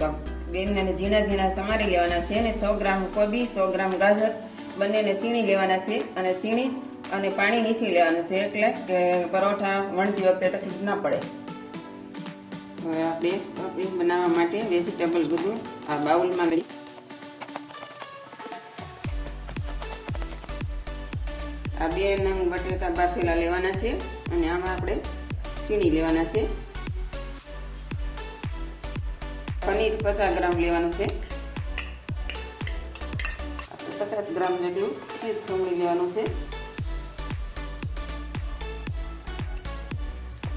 એને ઝીણા ઝીણા સમારી લેવાના છે અને સો ગ્રામ કોબી, સો ગ્રામ ગાજર બંનેને છીણી લેવાના છે અને છીણી અને પાણી નીચી લેવાનું છે એટલે કે પરોઠા વણતી વખતે તકલીફ ના પડે. હવે આપણે સ્ટફિંગ બનાવવા માટે વેજીટેબલ ગુરુ આ બાઉલમાં લઈ. આ બે નંગ બટેકા બાફેલા લેવાના છે અને આમાં આપણે ચીણી લેવાના છે. પનીર પચાસ ગ્રામ લેવાનું છે આપણે પચાસ ગ્રામ જેટલું ચીઝ ખમણી લેવાનું છે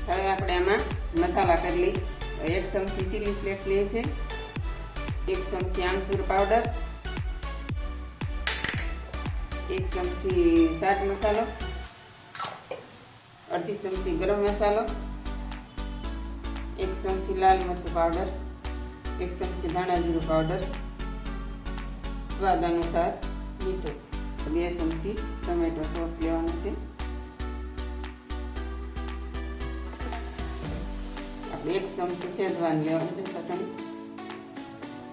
હવે આપણે આમાં મસાલા કરી લઈ. એક ચમચી ચીલી ફ્લેક્સ લઈએ છે. એક ચમચી આમચૂર પાવડર એક ચમચી ચાટ મસાલો. અડધી ચમચી ગરમ મસાલો. એક ચમચી લાલ મરચું પાવડર એક ચમચી ધાણા જીરું પાવડર સ્વાદ અનુસાર મીઠું બે ચમચી ટમેટો સોસ લેવાનો છે. આપણે એક ચમચી શેજવાન લેવાનું છે ચટણી.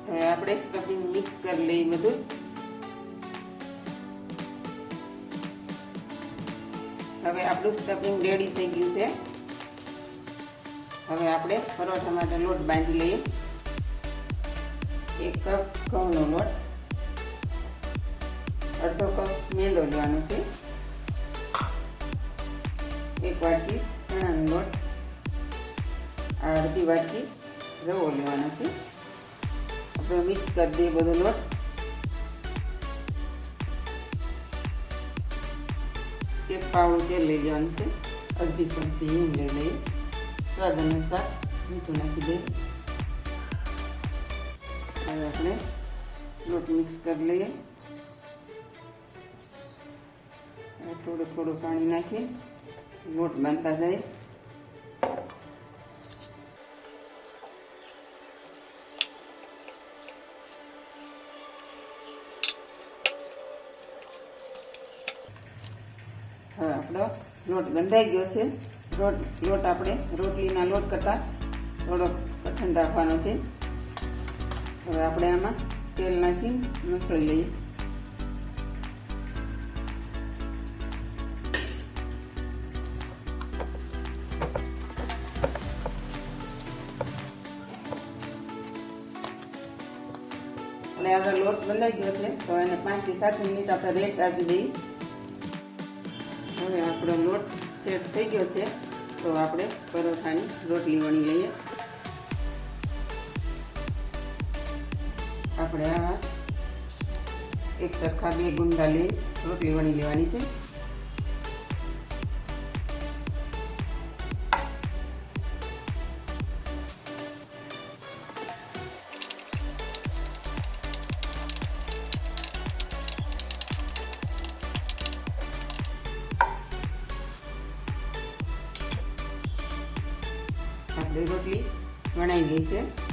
હવે આપણે સ્ટફિંગ મિક્સ કરી લઈએ બધું. હવે આપણું સ્ટફિંગ રેડી થઈ ગયું છે. હવે આપણે પરોઠા માટે લોટ બાંધી લઈએ. એક કપ ઘઉંનો લોટ. અડધો કપ મેંદો લેવાનો છે. એક વાટકી ચણાનો લોટ. આ અડધી વાટકી રવો લેવાનો છે. આપણે મિક્સ કરી દઈએ બધો લોટ. એક પાવડું તેલ લઈ લેવાનું છે. અડધી ચમચી હિંગ લઈ લઈએ. સ્વાદ અનુસાર મીઠું નાખી દઈએ. હવે આપણે લોટ મિક્સ કરી લઈએ થોડું થોડું પાણી નાખી લોટ બાંધતા જાય હવે આપણો લોટ બંધાઈ ગયો છે લોટ લોટ આપણે રોટલીના લોટ કરતાં થોડોક કઠણ રાખવાનો છે હવે આપણે આમાં તેલ નાખીને મસળી લઈએ. અને હવે લોટ બંધાઈ ગયો છે, તો એને પાંચથી સાત મિનિટ આપણે રેસ્ટ આપી દઈએ. હવે આપણો લોટ સેટ થઈ ગયો છે, તો આપણે પરોઠાની રોટલી વણી લઈએ. આપણે એક સરખા બે ગુંડા લઈ રોટલી વણી લેવાની છે. આપણી રોટલી વણાઈ ગઈ છે.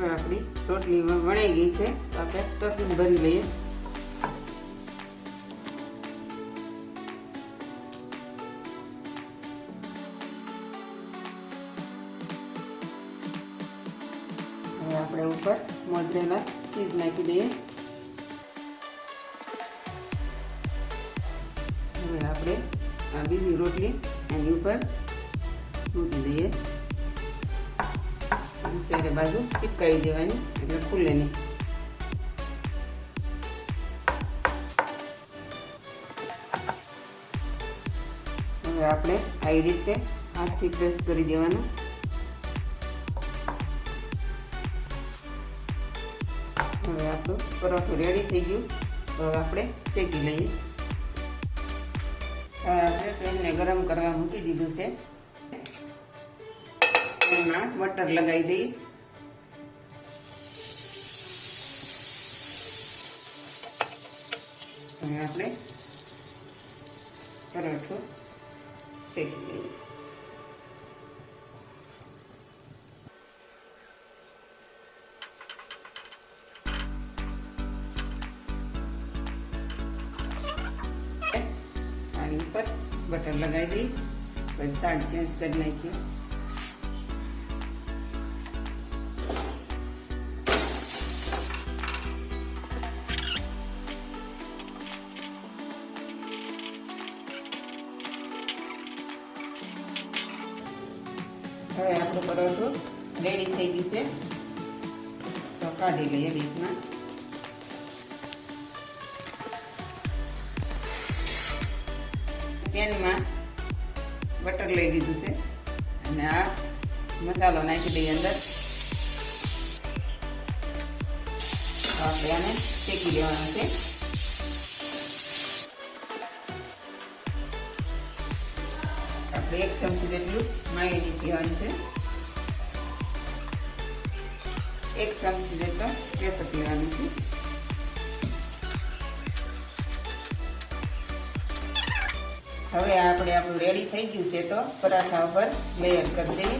હવે આપણી રોટલી વણાઈ ગઈ છે. આપણે સ્ટફિંગ ભરી લઈએ. હવે આપણે ઉપર મોજરેલા ચીઝ નાખી દઈએ. હવે આપણે આ બીજી રોટલી એની ઉપર મૂકી દઈએ. ચારે બાજુ ચીપકાવી દેવાની, એટલે ખુલે નહીં. હવે આપણે આવી રીતે હાથથી પ્રેસ કરી દેવાનું. હવે આપણું પરોઠું રેડી થઈ ગયું. તો હવે આપણે શેકી લઈએ. આપણે તેલને ગરમ કરવા મૂકી દીધું છે. करना मटर लगाई दी। तो आपने पराठो सेक लिया पर बटर लगाई दी। साइड चेंज करने की। પરોઠું રેડી થઈ ગયું છે. તો કાઢી લઈએ ડીશમાં. પેનમાં બટર લઈ લીધું છે. અને આ મસાલો નાખી દઈએ અંદર. આપણે આને શેકી લેવાનું છે. આપણે એક ચમચી જેટલું માયોનીઝ લેવાનું છે. એક ચમચી જેટલો કેસર લેવાનું છે. હવે આપણે આપણું રેડી થઈ ગયું છે તો પરાઠા ઉપર લેયર કરી દઈએ.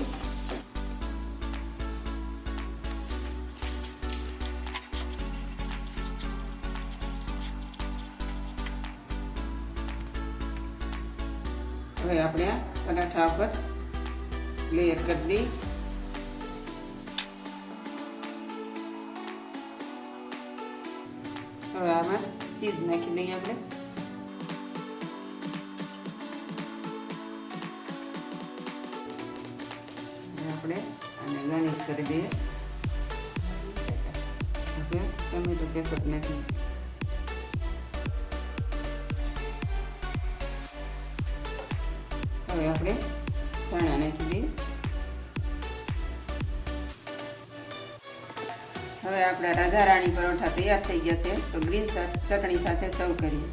હવે આપણે આ પરાઠા ઉપર લેયર કરી દઈએ. હવે આમાં ચીઝ નાખી દઈએ આપણે આપણે આને ગાર્નિશ કરી દઈએ હવે ટમેટો કેસર નાખી હવે આપણે ધાણા નાખી દઈએ હવે આપણા રાજા રાણી પરોઠા તૈયાર થઈ ગયા છે. તો ગ્રીન ચટણી સાથે સર્વ કરીએ.